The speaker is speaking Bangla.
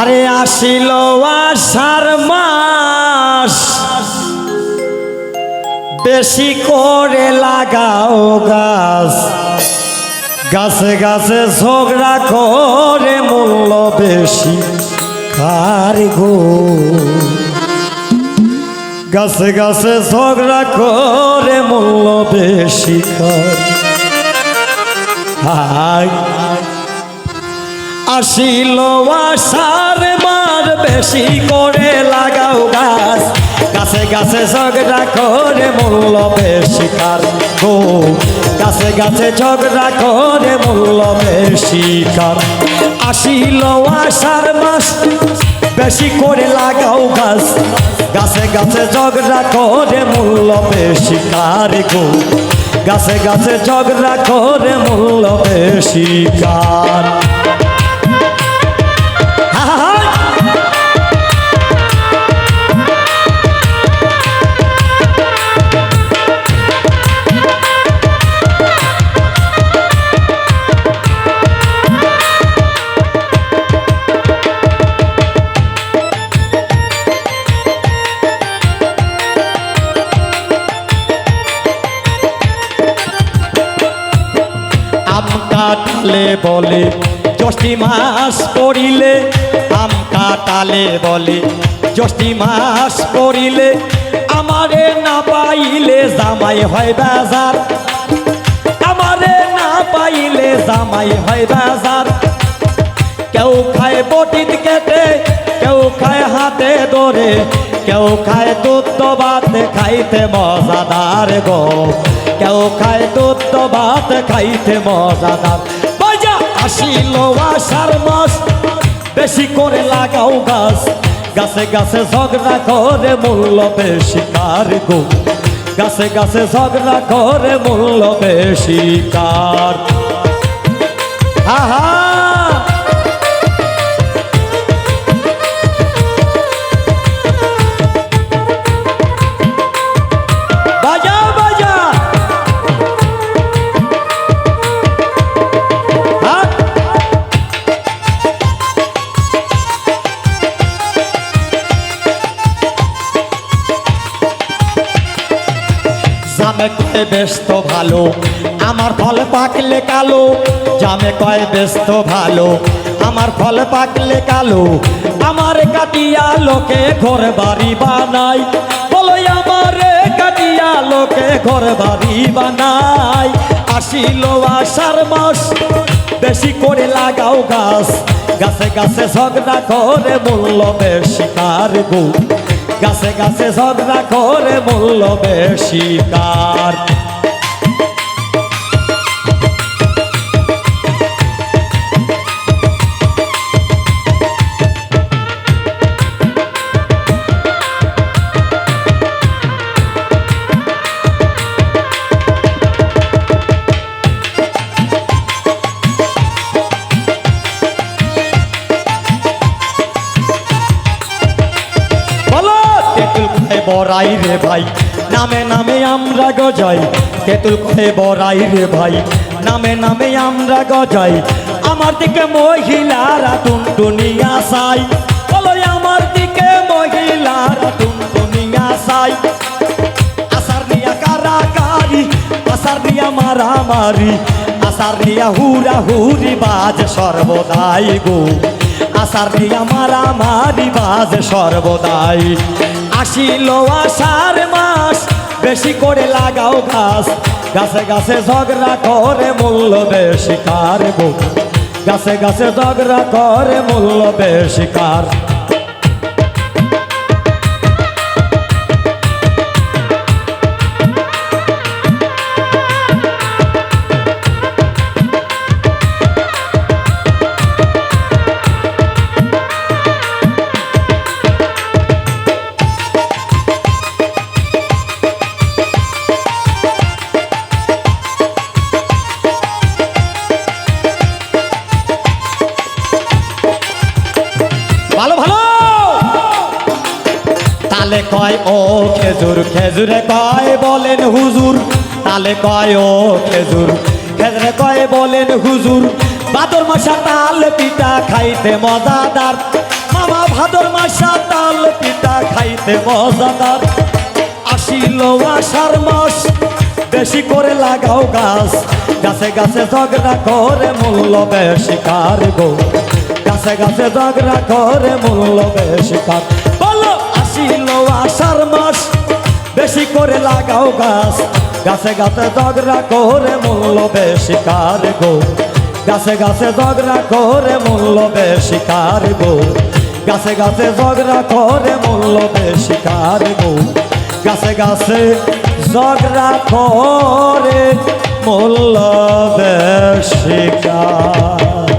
আরে আসিল আষাঢ় মাস। বেশি করে লাগাও গাছ। গাছে গাছে ঝগড়া করে মূল্য বেশি। কার গো। গাছে গাছে ঝগড়া করে মূল্য বেশি। কার হাই আসিল আসার মার বেশি করে লাগাও গাছ। গাছে গাছে ঝগড়া করে মূল্য বেশি কার গাছে গাছে ঝগড়া করে মূল্য বেশি কার আসিল আসার মাস বেশি করে লাগাও গাছ। গাছে গাছে ঝগড়া করে মূল্য বেশি কার গো গাছে গাছে ঝগড়া করে মূল্য বেশি কার? কাটালে বলে জ্যৈষ্ঠী মাস পড়িলে, আম কাটালে বলে জ্যৈষ্ঠী মাস পড়িলে, আমারে না পাইলে জামাই হয় বাজার। আমারে না পাইলে জামাই হয় বাজার। কেউ খায় বটিত কেটে, কেউ খায় হাতে ধরে, কেউ খায় দুধ ভাত খাইতে মজাদার গো। কেউ খায় দুধ ভাত খাইতে মজাদার। আসিল আসার মাস, বেশি করে লাগাও গাছ। গাছে গাছে ঝগড়া করে মূল্য বেশি, কার গো? গাছে গাছে ঝগড়া করে মূল্য বেশি, কার? হা বাজা জামে কয় ব্যস্ত ভালো। আমার ফল পাকলে কালো, জামে কয় ব্যস্ত ভালো। আমার ফল পাকলে কালো, আমার কাটিয়া লোকে ঘর বাড়ি বানাই বলো আমারে কাটিয়া লোকে ঘর বাড়ি বানাই আসিল আষাঢ় মাস, বেশি করে লাগাও গাছ। গাছে গাছে ঝগড়া করে মূল্য বেশি কার গো গাছে গাছে ঝগড়া করে মূল্য বেশি কার বড়াই রে ভাই। নামে নামে আমরা গজাই। তেঁতুল খায় বড়াই রে ভাই। নামে নামে আমরা গজাই। আমার দিকে মহিলারা টুনটুনিয়া সাই বলো আমার দিকে মহিলারা টুনটুনিয়া সাই আসার নিয়া কারাকারি আসার নিয়া মারামারি, আসার নিয়া হুরা হুরি বাজ সর্বদাই গো। আসার নিয়া মারামারি বাজ সর্বদাই। আসিল আষাঢ় মাস, বেশি করে লাগাও গাছ। গাছে গাছে ঝগড়া করে মূল্য বেশি কার গাছে গাছে ঝগড়া করে মূল্য বেশি কার? ভালো ভালো। তালে কয়, ও খেজুর, খেজুরে কয় বলেন হুজুর। তালে কয়, ও খেজুর, খেজুরে কয় বলেন হুজুর। ভাদর মাসা তাল পিঠা খাইতে মজাদার। মামা ভাদর মাসা তাল পিঠা খাইতে মজাদার। আসিল আষাঢ় মাস, বেশি করে লাগাও গাছ। গাছে গাছে ঝগড়া করে মূল্য বেশি কার গো? গাছে গাছে ঝগড়া করে মূল্য বেশি কার বলো, আসিল আষাঢ় মাস, বেশি করে লাগাও গাছ। গাছে গাছে ঝগড়া করে মূল্য বেশি কার গো। গাছে গাছে ঝগড়া করে মূল্য বেশি কার গো। গাছে গাছে ঝগড়া করে মূল্য বেশি কার গো। গাছে গাছে ঝগড়া করে মূল্য বেশি কার